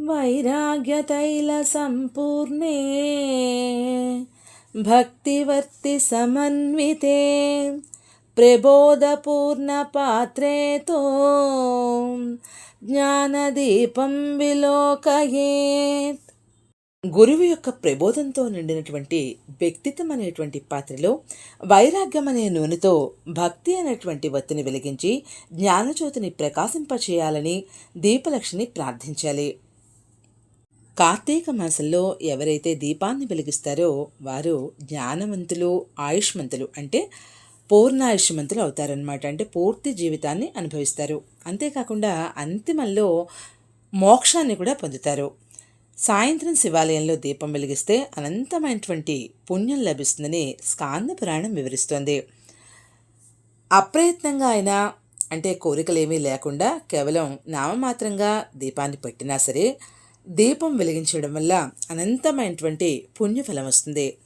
वैराग्यतैलसम्पूर्णे भक्तिवर्तिसमन्विते प्रबोधपूर्णपात्रे तु జ్ఞానదీపం విలోకయేత్ గురువు యొక్క ప్రబోధంతో నిండినటువంటి వ్యక్తిత్వం అనేటువంటి పాత్రలో వైరాగ్యం అనే నూనెతో భక్తి అనేటువంటి వత్తిని వెలిగించి జ్ఞానజ్యోతిని ప్రకాశింపచేయాలని దీపలక్ష్మిని ప్రార్థించాలి కార్తీక మాసంలో ఎవరైతే దీపాన్ని వెలిగిస్తారో వారు జ్ఞానవంతులు ఆయుష్మంతులు అంటే పూర్ణాయుష్మంతులు అవుతారనమాట అంటే పూర్తి జీవితాన్ని అనుభవిస్తారు. అంతేకాకుండా అంతిమంలో మోక్షాన్ని కూడా పొందుతారు. సాయంత్రం శివాలయంలో దీపం వెలిగిస్తే అనంతమైనటువంటి పుణ్యం లభిస్తుందని స్కాంద పురాణం వివరిస్తోంది. అప్రయత్నంగా అయినా అంటే కోరికలేమీ లేకుండా కేవలం నామమాత్రంగా దీపాన్ని పెట్టినా సరే దీపం వెలిగించడం వల్ల అనంతమైనటువంటి పుణ్యఫలం వస్తుంది.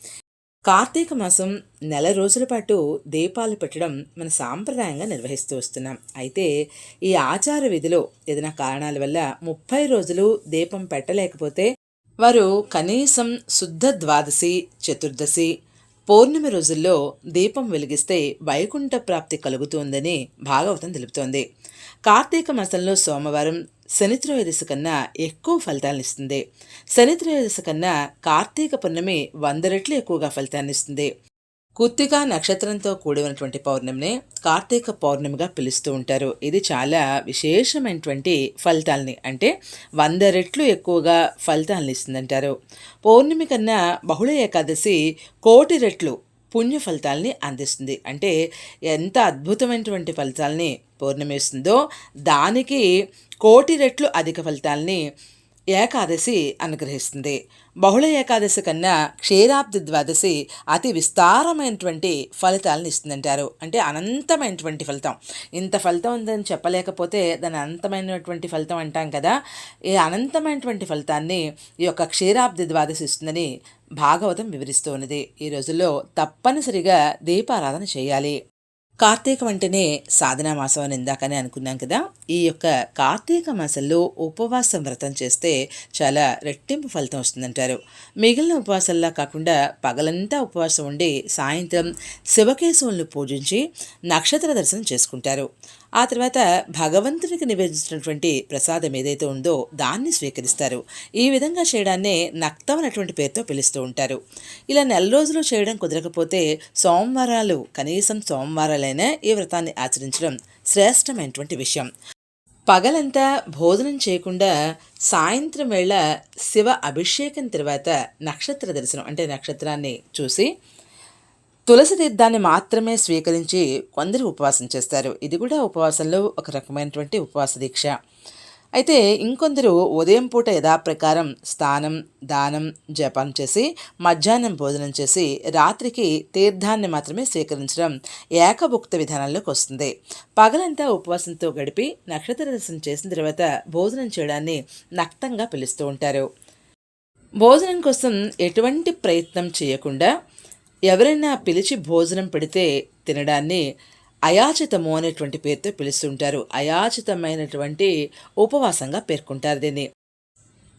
కార్తీక మాసం నెల రోజుల పాటు దీపాలు పెట్టడం మన సాంప్రదాయంగా నిర్వహిస్తూ వస్తున్నాం. అయితే ఈ ఆచార విధిలో ఏదైనా కారణాల వల్ల ముప్పై రోజులు దీపం పెట్టలేకపోతే వారు కనీసం శుద్ధ ద్వాదశి చతుర్దశి పౌర్ణమి రోజుల్లో దీపం వెలిగిస్తే వైకుంఠ ప్రాప్తి కలుగుతుందని భాగవతం తెలుపుతోంది. కార్తీక మాసంలో సోమవారం శనిత్రయోదశి కన్నా ఎక్కువ ఫలితాలను ఇస్తుంది శనిత్రయోదశి కన్నా కార్తీక పౌర్ణమి వంద రెట్లు ఎక్కువగా ఫలితాన్నిస్తుంది కుత్తిగా నక్షత్రంతో కూడి ఉన్నటువంటి పౌర్ణమిని కార్తీక పౌర్ణమిగా పిలుస్తూ ఉంటారు. ఇది చాలా విశేషమైనటువంటి ఫలితాలని అంటే వంద రెట్లు ఎక్కువగా ఫలితాలను ఇస్తుందంటారు పౌర్ణమి కన్నా బహుళ ఏకాదశి కోటి రెట్లు పుణ్య ఫలితాలని అందిస్తుంది. అంటే ఎంత అద్భుతమైనటువంటి ఫలితాలని పౌర్ణమిస్తుందో దానికి కోటి రెట్లు అధిక ఫలితాలని ఏకాదశి అనుగ్రహిస్తుంది. బహుళ ఏకాదశి కన్నా క్షీరాబ్ది ద్వాదశి అతి విస్తారమైనటువంటి ఫలితాలను ఇస్తుందంటారు. అంటే అనంతమైనటువంటి ఫలితం. ఇంత ఫలితం ఉందని చెప్పలేకపోతే దాని అనంతమైనటువంటి ఫలితం అంటాం కదా. ఈ అనంతమైనటువంటి ఫలితాన్ని ఈ యొక్క క్షీరాబ్ది ద్వాదశి ఇస్తుందని భాగవతం వివరిస్తూ ఉన్నది. ఈ రోజుల్లో తప్పనిసరిగా దీపారాధన చేయాలి. కార్తీక అంటేనే సాధనా మాసం అని ఇందాకనే అనుకున్నాం కదా. ఈ యొక్క కార్తీక మాసంలో ఉపవాసం వ్రతం చేస్తే చాలా రెట్టింపు ఫలితం వస్తుందంటారు. మిగిలిన ఉపవాసంలా కాకుండా పగలంతా ఉపవాసం ఉండి సాయంత్రం శివకేశవులను పూజించి నక్షత్ర దర్శనం చేసుకుంటారు. ఆ తర్వాత భగవంతునికి నివేదించినటువంటి ప్రసాదం ఏదైతే ఉందో దాన్ని స్వీకరిస్తారు. ఈ విధంగా చేయడాన్నే నక్తం అనేటువంటి పేరుతో పిలుస్తూ ఉంటారు. ఇలా నెల రోజులు చేయడం కుదరకపోతే సోమవారాలు కనీసం సోమవారాలైనా ఈ వ్రతాన్ని ఆచరించడం శ్రేష్టమైనటువంటి విషయం. పగలంతా భోజనం చేయకుండా సాయంత్రం వేళ శివ అభిషేకం తర్వాత నక్షత్ర దర్శనం అంటే నక్షత్రాన్ని చూసి తులసి తీర్థాన్ని మాత్రమే స్వీకరించి కొందరు ఉపవాసం చేస్తారు. ఇది కూడా ఉపవాసంలో ఒక రకమైనటువంటి ఉపవాస దీక్ష. అయితే ఇంకొందరు ఉదయం పూట యథాప్రకారం స్నానం దానం జపం చేసి మధ్యాహ్నం భోజనం చేసి రాత్రికి తీర్థాన్ని మాత్రమే స్వీకరించడం ఏకభుక్త విధానంలోకి వస్తుంది. పగలంతా ఉపవాసంతో గడిపి నక్షత్ర దర్శనం చేసిన తర్వాత భోజనం చేయడాన్ని నక్తంగా పిలుస్తూ ఉంటారు. భోజనం కోసం ఎటువంటి ప్రయత్నం చేయకుండా ఎవరైనా పిలిచి భోజనం పెడితే తినడాన్ని అయాచితము అనేటువంటి పేరుతో పిలుస్తుంటారు. అయాచితమైనటువంటి ఉపవాసంగా పేర్కొంటారు దీన్ని.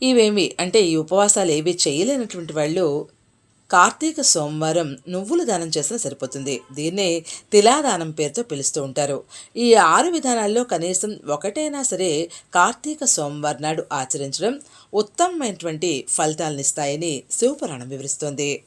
ఇవేమి? అంటే ఈ ఉపవాసాలు ఏవి చేయలేనటువంటి వాళ్ళు కార్తీక సోమవారం నువ్వులు దానం చేసినా సరిపోతుంది. దీన్నే తిలాదానం పేరుతో పిలుస్తూ ఉంటారు. ఈ ఆరు విధానాల్లో కనీసం ఒకటైనా సరే కార్తీక సోమవారం నాడు ఆచరించడం ఉత్తమమైనటువంటి ఫలితాలనిస్తాయని శివపురాణం వివరిస్తోంది.